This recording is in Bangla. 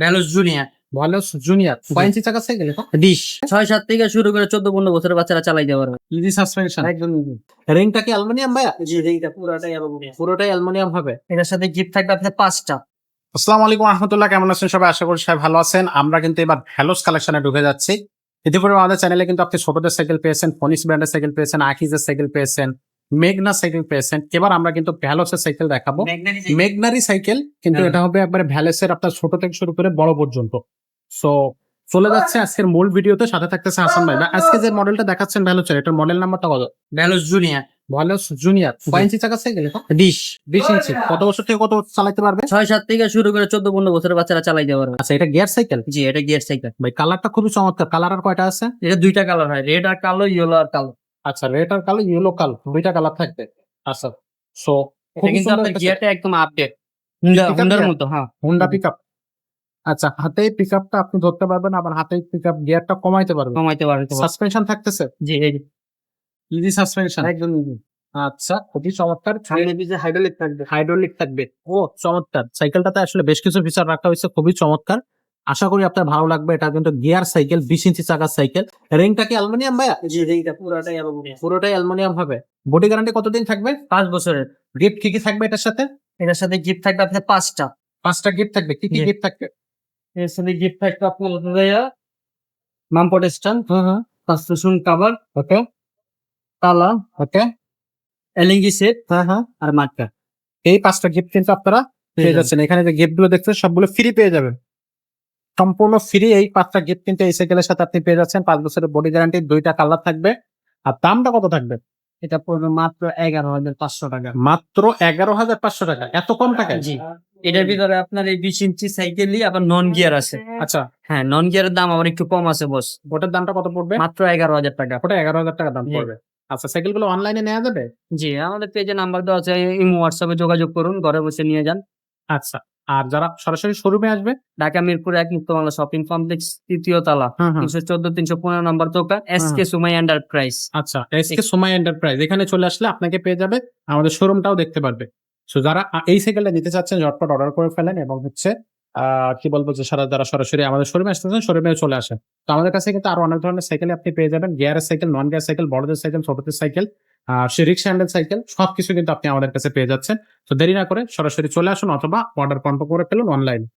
Values junior. ভলেস জুনিয়র। কয় ইঞ্চি চাকা সাইকেল এটা ছয় সাত থেকে শুরু করে চোদ্দ পনেরো বছরের বাচ্চারা চালাই দেওয়ার ইজি সাসপেনশন একদম রিংটা কি অ্যালুমিনিয়াম ভাইয়া? জি এইটা পুরোটাই অ্যালুমিনিয়াম পুরোটাই অ্যালুমিনিয়াম হবে। এটার সাথে গিফট থাকবে পাঁচটা। আসসালামু আলাইকুম কেমন আছেন সবাই? আশা করি সবাই ভালো আছেন। আমরা কিন্তু এবার ভ্যালোস কালেকশনে ঢুকে যাচ্ছি। ইতিপূর্বে আমাদের চ্যানেলে কিন্তু আপনি ছোটদের সাইকেল পেয়েছেন ফনিক্স ব্র্যান্ডের সাইকেল পেয়েছেন আকিজের সাইকেল পেয়েছেন। মেঘনা সাইকেল পেয়েছেন এবার আমরা কিন্তু ভ্যালোসের সাইকেল দেখাবো। মেঘনারি সাইকেল কিন্তু হ্যাঁ। এটা হবে একবারে ভ্যালেসের আপনার ছোট থেকে শুরু করে বড় পর্যন্ত। সো চলে যাচ্ছে আজকের মূল ভিডিওতে সাথে থাকতেছে হাসান ভাই। আজকে যে মডেলটা দেখাচ্ছেন ভ্যালোসের এটার মডেল নাম্বারটা কত? ভ্যালুস জুনিয়র ভ্যালোস জুনিয়ার কয় ইঞ্চি চাকা সাইকেল বিশ। বিশ ইঞ্চি কত বছর থেকে কত চালাতে পারবে? ছয় সাত থেকে শুরু করে চোদ্দ পনেরো বছরের বাচ্চারা চালাই দেওয়ার আচ্ছা এটা গিয়ার সাইকেল জি এটা গিয়ার সাইকেল ভাই কালারটা খুবই চমৎকার। কালার আর কয়টা আছে? এটা দুইটা কালার হয় রেড আর কালো ইয়েলো আর কালো। আচ্ছা রেড আর কালো ইয়েলো কালো দুইটা কালার থাকবে। আচ্ছা সো এটা কিন্তু আপনার গিয়ারটা একদম আপডেট হুন্ডা হুন্ডার মতো হ্যাঁ হোন্ডা পিকআপ আচ্ছা হাতে পিকআপটা আপনি ধরতে পারবেন আবার হাতে পিকআপ গিয়ারটা কমাইতে পারবেন। কমাইতে পারবে তোমার। সাসপেনশন থাকতেছে? জি এই ইজি সাসপেনশন একদম। আচ্ছা খুবই চমৎকার। সামনে পিছে হাইড্রোলিক থাকবে। হাইড্রোলিক থাকবে। ও চমৎকার। সাইকেলটাতে আসলে বেশ কিছু ফিচার রাখা হয়েছে খুবই চমৎকার। আশা করি আপনার ভালো লাগবে। এটা কিন্তু গিয়ার সাইকেল বিশ ইঞ্চি চাকার সাইকেল। রিংটা কি অ্যালুমিনিয়াম ভাইয়া? জি এইটা পুরোটাই অ্যালুমিনিয়াম। পুরোটাই অ্যালুমিনিয়াম হবে। বডি গ্যারান্টি কতদিন থাকবে? পাঁচ বছরের। গিফট কি কি থাকবে এটার সাথে? এটার সাথে গিফট থাকবে আপনার পাঁচটা। পাঁচটা গিফট থাকবে। কি কি গিফট থাকবে? এর সাথে গিফট থাকবে আপনার ভাইয়া মামপট স্ট্যান্ড হুম হুম। পাঁচটা শুন কাভার ওকে। তালা ওকে। এলিঙ্গি সেট হ্যাঁ হ্যাঁ। আর মাটকা এই পাঁচটা গিফট কিন্তু আপনারা পেয়ে যাচ্ছেন। এখানে যে গিফটগুলো দেখছেন সবগুলো ফ্রি পেয়ে যাবেন। সম্পূর্ণ ফ্রি এই পাঁচটা গিফট কিন্তু এই সাইকেলের সাথে আপনি পেয়ে যাচ্ছেন পাঁচ বছরের বডি গ্যারান্টি দুইটা কালার থাকবে। আর দামটা কত থাকবে? এটা পড়বে মাত্র এগারো হাজার পাঁচশো টাকা। মাত্র এগারো হাজার পাঁচশো টাকা। এত কম টাকায়? জি। এটার ভিতরে আপনার এই বিশ ইঞ্চি সাইকেলই আবার নন গিয়ার আছে। আচ্ছা। হ্যাঁ নন গিয়ারের দাম আবার একটু কম আছে বস ওটার দামটা কত পড়বে? মাত্র এগারো হাজার টাকা। ওটা এগারো হাজার টাকা দাম পড়বে। আচ্ছা সাইকেলগুলো অনলাইনে নেওয়া যাবে? জি আমাদের পেজে নাম্বার দেওয়া আছে ইমো হোয়াটসঅ্যাপে যোগাযোগ করুন ঘরে বসে নিয়ে যান। আচ্ছা। আর যারা সরাসরি শোরুমে আসবে ঢাকা মিরপুর এক মুক্ত বাংলা শপিং কমপ্লেক্স তৃতীয় তলা হুম হুম। তিনশো চোদ্দ তিনশো পনেরো নম্বর দোকান এস কে সুমাই এন্টারপ্রাইজ আচ্ছা এসকে সোমাই এন্টারপ্রাইজ এখানে চলে আসলে আপনাকে পেয়ে যাবে আমাদের শোরুমটাও দেখতে পারবে। সো যারা এই সাইকেলটা নিতে চাচ্ছেন ঝটপট অর্ডার করে ফেলেন এবং হচ্ছে আহ, কি বলব যে সারা যারা সরাসরি আমাদের শোরুমে আসতেছেন শোরুমে চলে আসেন। তো আমাদের কাছে কিন্তু আরও অনেক ধরনের সাইকেল আপনি পেয়ে যাবেন গিয়ারের সাইকেল নন গিয়ার সাইকেল বড়দের সাইকেল ছোটদের সাইকেল সে রিক্সা হ্যান্ডেল সাইকেল সবকিছু কিন্তু আপনি আমাদের কাছে পেয়ে যাচ্ছেন। তো দেরি না করে সরাসরি চলে আসুন অথবা অর্ডার কনফার্ম করে ফেলুন অনলাইন